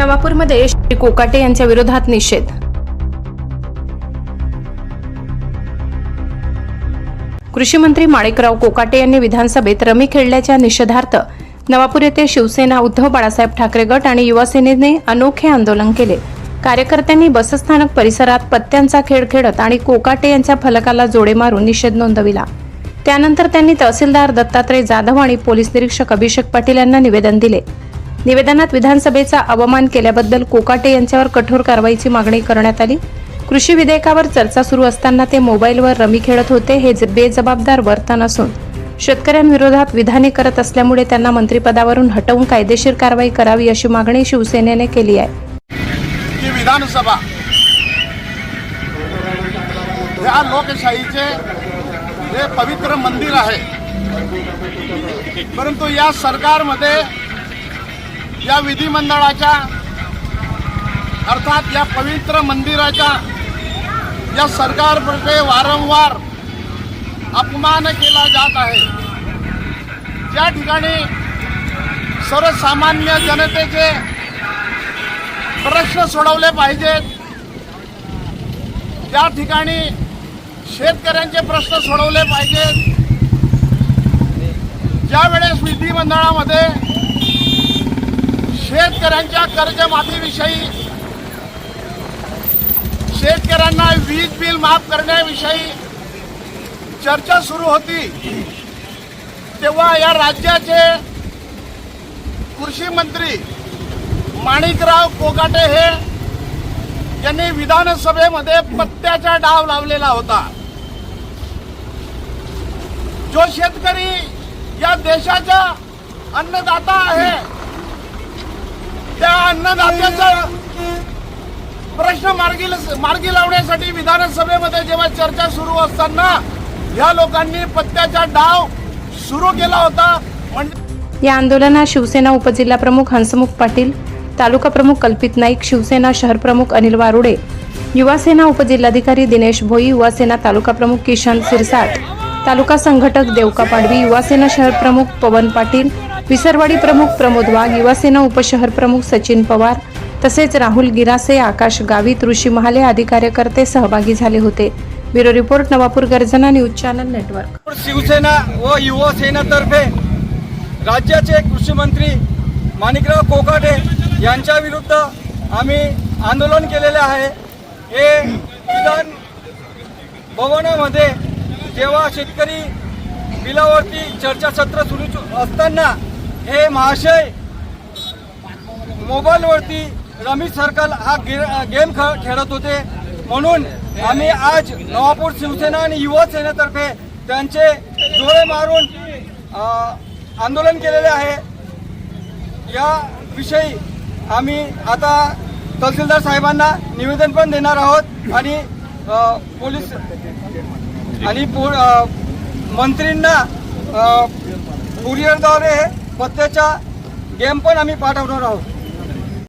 नवापूरमध्ये श्री कोकाटे यांच्या विरोधात निषेध. कृषी मंत्री माणिकराव कोकाटे यांनी विधानसभेत रमी खेळल्याच्या निषेधार्थ नवापूर येथे शिवसेना उद्धव बाळासाहेब ठाकरे गट आणि युवासेनेने अनोखे आंदोलन केले. कार्यकर्त्यांनी बसस्थानक परिसरात पत्त्यांचा खेळ खेळत आणि कोकाटे यांच्या फलकाला जोडे मारून निषेध नोंदविला. त्यानंतर त्यांनी तहसीलदार दत्तात्रय जाधव आणि पोलीस निरीक्षक अभिषेक पाटील यांना निवेदन दिले. निवेदनात विधानसभेचा अवमान केल्याबद्दल कोकाटे यांच्यावर कठोर कारवाईची मागणी करण्यात आली. कृषी विधेयकावर चर्चा सुरू असताना ते मोबाईलवर रमी खेळत होते हे बेजबाबदार वर्तन असून शेतकऱ्यांविरोधात विधाने करत असल्यामुळे त्यांना मंत्रिपदावरून हटवून कायदेशीर कारवाई करावी अशी मागणी शिवसेनेने केली आहे. विधानसभा या लोकशाहीचे हे पवित्र मंदिर आहे. परंतु या सरकारमध्ये या विधिमंडळाच्या अर्थात या पवित्र मंदिराच्या या सरकारकडे वारंवार अपमान केला जात आहे. ज्या ठिकाणी सर्वसामान्य जनतेचे प्रश्न सोडवले पाहिजेत त्या ठिकाणी शेतकऱ्यांचे प्रश्न सोडवले पाहिजेत. ज्यावेळेस विधिमंडळामध्ये शेतकऱ्यांच्या कर्जमाफीविषयी शेतकऱ्यांना वीज बिल माफ करण्याविषयी चर्चा सुरू होती. तेव्हा या राज्याचे कृषी मंत्री माणिकराव कोकाटे हे यांनी विधानसभेमध्ये पत्त्याचा डाव लावलेला होता. जो शेतकरी या देशाचा अन्नदाता आहे त्या अन्नदात्याचा प्रश्न मार्गी मार्गी लावण्यासाठी विधानसभेमध्ये जेव्हा चर्चा सुरू असताना या लोकांनी पत्त्याचा डाव सुरू केला होता. म्हणजे या आंदोलनात शिवसेना उपजिल्हाप्रमुख हंसमुख पाटील तालुका प्रमुख कल्पित नाईक शिवसेना शहर प्रमुख अनिल वारुडे युवासेना उपजिल्हाधिकारी दिनेश भोई युवासेना तालुका प्रमुख किशन सिरसाट तालुका संघटक देवका पाडवी युवासेना शहर प्रमुख पवन पाटील विसरवाडी प्रमुख प्रमोद वाघ युवासेना उपशहर प्रमुख सचिन पवार तसेच राहुल गिरासे आकाश गावित ऋषी महाले आदी कार्यकर्ते सहभागी झाले होते. ब्युरो रिपोर्ट नवापूर गर्जना न्यूज चॅनल नेटवर्क. शिवसेना व युवासेना तर्फे राज्याचे कृषी मंत्री माणिकराव कोकाटे यांच्या विरुद्ध आम्ही आंदोलन केलेले आहे. हे विधान भवनामध्ये जेव्हा शेतकरी बिलावरती चर्चासत्र सुरू असताना हे महाशय मोबाईलवरती रमेश सर्कल हा गे गेम खेळत होते. म्हणून आम्ही आज नवापूर शिवसेना आणि युवा सेनेतर्फे त्यांचे डोळे मारून आंदोलन केलेले आहे. या विषयी आम्ही आता तहसीलदार साहेबांना निवेदन पण देणार आहोत आणि पोलीस आणि मंत्रींना कुरिअरद्वारे पत्त्याचा गेम पण आम्ही पाठवणार आहोत.